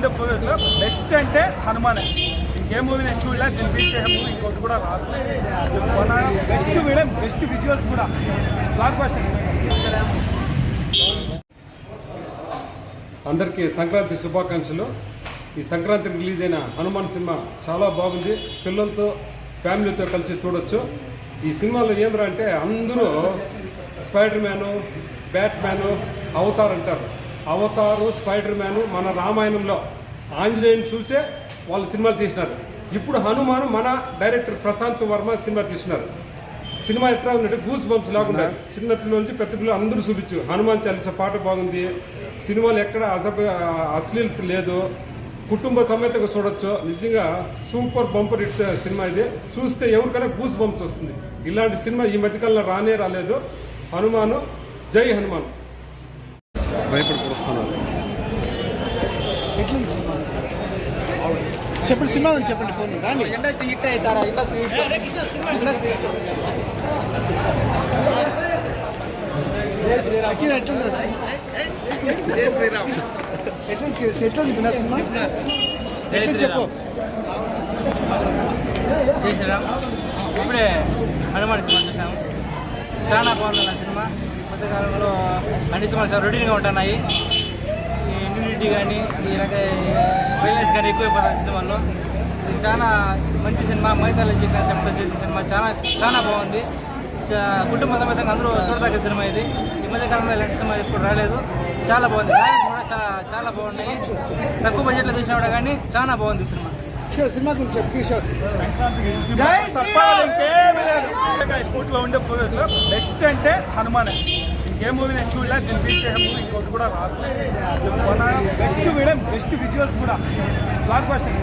ఉండే మూవీలో బెస్ట్ అంటే హనుమానే. ఇంకే మూవీ నేను చూడలే దీన్ని బీచ్ మూవీ ఇంకోటి కూడా రాదు. బెస్ట్ వీడియో బెస్ట్ విజువల్స్ కూడా. బ్లాక్ బస్టర్ అందరికీ సంక్రాంతి శుభాకాంక్షలు. ఈ సంక్రాంతికి రిలీజ్ అయిన హనుమాన్ సినిమా చాలా బాగుంది. పిల్లలతో ఫ్యామిలీతో కలిసి చూడొచ్చు. ఈ సినిమాలో ఏమిరా అంటే అందరూ spider man bat man Avatar అంటారు. అవతారు స్పైడర్ మ్యాను మన రామాయణంలో ఆంజనేయుని చూసే వాళ్ళు సినిమాలు తీసినారు. ఇప్పుడు హనుమాను మన డైరెక్టర్ ప్రశాంత్ వర్మ సినిమా తీసినారు. సినిమా ఎట్లా ఉందంటే గూస్ బంప్స్ లాగా చిన్న పిల్లల నుంచి పెద్ద పిల్లలు అందరూ చూపించు. హనుమాన్ చాలీసా పాట బాగుంది. సినిమాలు ఎక్కడ అసభ అశ్లీలత లేదు. కుటుంబ సమేతంగా చూడొచ్చు. నిజంగా సూపర్ బంపర్ హిట్ సినిమా ఇది. చూస్తే ఎవరికైనా గూస్ బంప్స్ వస్తుంది. ఇలాంటి సినిమా ఈ మధ్యకాలంలో రానే రాలేదు. హనుమాను జై హనుమాన్. భయపడి ఎట్లుంది చెప్పండి సినిమా ఉంది చెప్పండి. ఫోన్ కానీ ఇండస్ట్రీ హిట్ అయ్యి సార్ ఇండస్ట్రీ ఇండస్ట్రీ అఖిల్ ఎట్లుంది రా ఎట్లుంది ఎట్లుంది సినిమా చెప్పు జై శ్రీరామ్ ఇప్పుడే హనుమాన్ సినిమా చూసాము చాలా బాగుంది నా సినిమా మధ్యకాలంలో అన్ని సినిమాలు చాలా రొటీన్గా ఉంటున్నాయి. ఈ న్యూడిటీ కానీ ఈ రక వైలెన్స్ కానీ ఎక్కువైపోతుంది సినిమాల్లో. ఇది చాలా మంచి సినిమా. మైథాలజీ కాన్సెప్ట్తో చేసిన సినిమా. చాలా చాలా బాగుంది. చా- కుటుంబ సమేతంగా అందరూ చూడదగ్గ సినిమా ఇది. ఈ మధ్యకాలంలో ఇలాంటి సినిమా ఎప్పుడు రాలేదు. చాలా బాగుంది. కూడా చాలా చాలా బాగున్నాయి. తక్కువ బడ్జెట్లో తీసినా కూడా కానీ చాలా బాగుంది సినిమా. కిషోర్ సినిమా గురించి చెప్పు ఇప్పట్లో ఉండే మూవీలో బెస్ట్ అంటే హనుమానే. ఇంకే మూవీ నేను చూడలే దీన్ని బీచ్ చేసే మూవీ ఇంకోటి కూడా రాదు. బెస్ట్ వీడియో బెస్ట్ విజువల్స్ కూడా. Block buster